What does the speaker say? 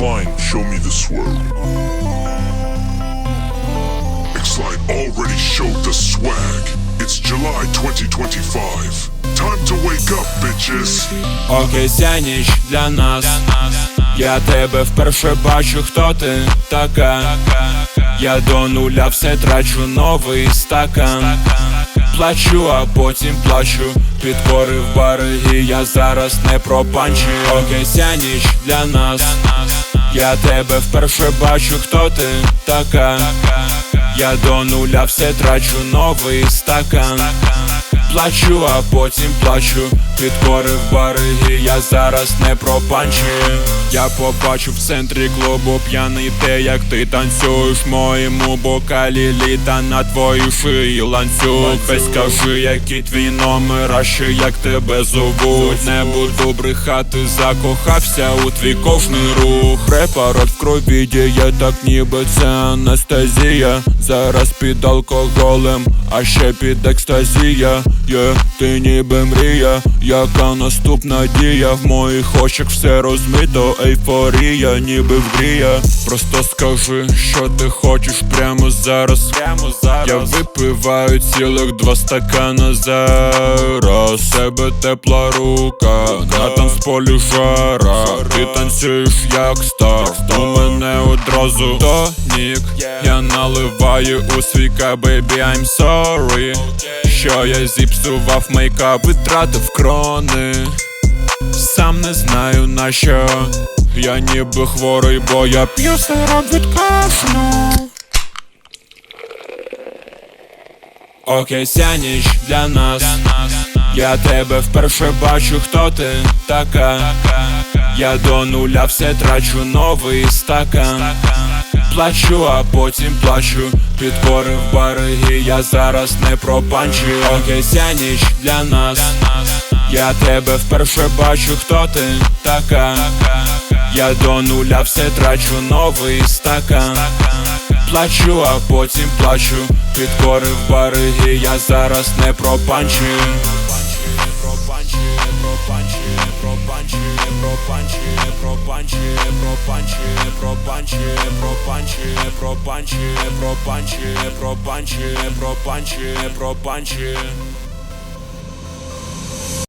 X-Line, show me the swag. X-Line already showed the swag. It's July 2025. Time to wake up, bitches. Окей, ця для нас. Я тебе вперше бачу, хто ти така. Я до нуля все трачу новий стакан. Плачу, а потім плачу. Підкорив бариги, я зараз не пропанчу. Окей, ця ніч для нас. Я тебе вперше бачу, хто ти така. Я до нуля все трачу новий стакан. Плачу, а потім плачу, підкорив бариги, я зараз не пропанчую Я побачу в центрі клубу п'яний те, як ти танцюєш. В моєму бокалі літа на твоїй шиї ланцюг. Без скажи, який твій номер, а ще як тебе зовуть. Не буду брехати, закохався у твій кожний рух. Препарат в крові діє, так ніби це анестезія. Зараз під алкоголем, а ще під екстазія Є, ти ніби мрія, яка наступна дія. В моїх очах все розмито, ейфорія, ніби вгрія Просто скажи, що ти хочеш прямо зараз. Прямо зараз. Я випиваю цілих два стакана зараз Себе тепла рука, на танцполі жара. Ти танцюєш як стар, мене одразу тонік Я наливаю у свій baby, I'm sorry. Що я зіпсував мейкап, витратив крони. Сам не знаю на що. Я ніби хворий, бо я п'ю сироп від кашлю. Окей, ця для нас. Я тебе вперше бачу, хто ти така Я до нуля все трачу новий стакан. Плачу, а потім плачу. Підкорив бариги, я зараз не пропанчу Окей, ця ніч для нас. Я тебе вперше бачу, хто ти така? Я до нуля все трачу новий стакан. Плачу, а потім плачу. Підкорив бариги, я зараз не пропанчую пропанчує, пропанчує, пропанчує, пропанчує, пропанчує, пропанчує, пропанчує, пропанчує, пропанчує, пропанчує, пропанчує, пропанчує